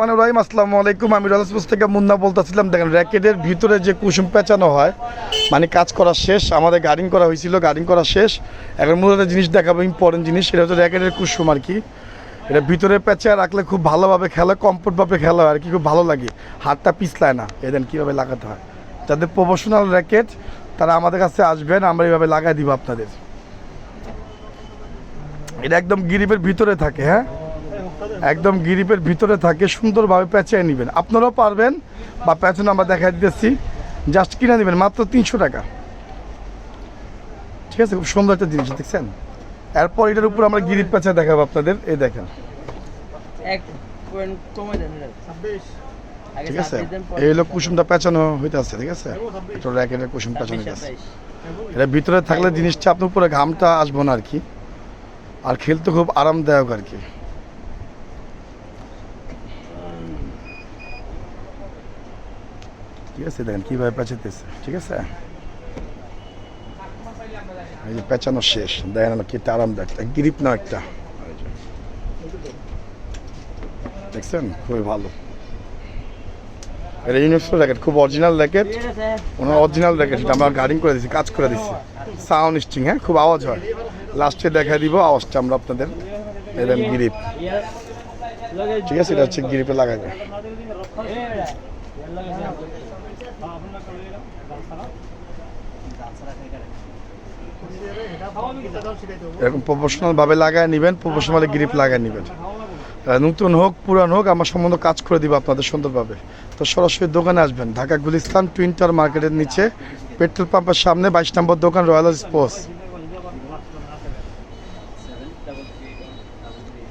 মানে রাহিম, আসসালামু আলাইকুম। আমি রাজপুর থেকে মুন্না বলতেছিলাম। দেখেন, র্যাকেটের ভিতরে যে কুসুম পেঁচানো হয় মানে কাজ করা শেষ, আমাদের গার্ডিং করা হয়েছিল গার্ডিং করা শেষ। এখন মূলত জিনিস দেখাবো ইম্পর্টেন্ট জিনিস, সেটা হচ্ছে র্যাকেটের কুসুম আর কি। এটা ভিতরে পেঁচা রাখলে খুব ভালোভাবে খেলা কমফোর্টভাবে খেলা হয় আর কি, খুব ভালো লাগে। হাতটা পিছলায় না এদেন কীভাবে লাগাতে হয়। যাদের প্রফেশনাল র্যাকেট, তারা আমাদের কাছে আসবেন, আমরা এইভাবে লাগাই দিব আপনাদের। এটা একদম গিরিপের ভিতরে থাকে হ্যাঁ? একদম গিরিপের ভিতরে থাকে সুন্দরভাবে পেঁচিয়ে নেবেন। আপনারাও পারবেন বা পেছনে আমরা দেখা দিতেছি। জাস্ট কিনে নেবেন মাত্র তিনশো টাকা। ঠিক আছে খুব সুন্দর একটা জিনিস দেখছেন? এরপর এটার উপর আমরা গিরিপ পেঁচা দেখাবো আপনাদের এই দেখেন। ঠিক আছে এই হলো কুসুমটা পেঁচানো হইতে আছে ঠিক আছে? এটা র্যাকেটের কুসুম পেঁচানো গেছে এটা ভিতরে থাকলে জিনিসটা আপনার উপরে ঘামটা আসব না আর কি। আর খেলতে খুব আরামদায়ক আর কি। ঠিক আছে, দেখেন কীভাবে পেঁচাতেছে ঠিক আছে? এই যে পেঁচানো শেষ, দেখেন কি একটা আরামদায়ক গ্রিপ না একটা। দেখছেন? খুবই ভালো। এটা ইউনিভার্সাল র্যাকেট খুব অরিজিনাল র্যাকেট ওনার অরিজিনাল র্যাকেট এটা আমরা গার্ডিং করে দিচ্ছি কাজ করে দিচ্ছি সাউন্ড স্টিং হ্যাঁ খুব আওয়াজ হয়। লাস্টে দেখা দিব, আওয়াজটা আমরা আপনাদের এলেন গিরিপ ঠিক আছে, এটা হচ্ছে গিরিপে লাগাবে এরকম প্রফেশনাল ভাবে লাগায় নেবেন প্রফেশনাল গ্রিপ লাগায় নেবেন। নতুন হোক, পুরান হোক, আমার সম্বন্ধ কাজ করে দিব আপনাদের সুন্দরভাবে। তো সরাসরি দোকানে আসবেন, ঢাকা গুলিস্তান টুইন্টার মার্কেটের নিচে পেট্রোল পাম্পের সামনে, বাইশ নম্বর দোকান রয়্যাল স্পোর্টস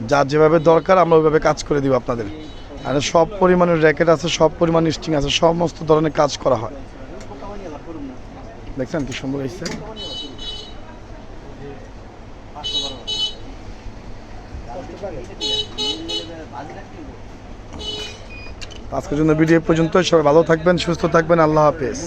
যার যেভাবে দরকার, আমরা ওইভাবে কাজ করে দিব আপনাদের। আর সব পরিমাণের র্যাকেট আছে, সব পরিমাণ স্টিং আছে, সমস্ত ধরনের কাজ করা হয়। দেখছেন কি সুন্দর হয়েছে? আজকের জন্য ভিডিও পর্যন্ত সবাই ভালো থাকবেন, সুস্থ থাকবেন। আল্লাহ হাফেজ।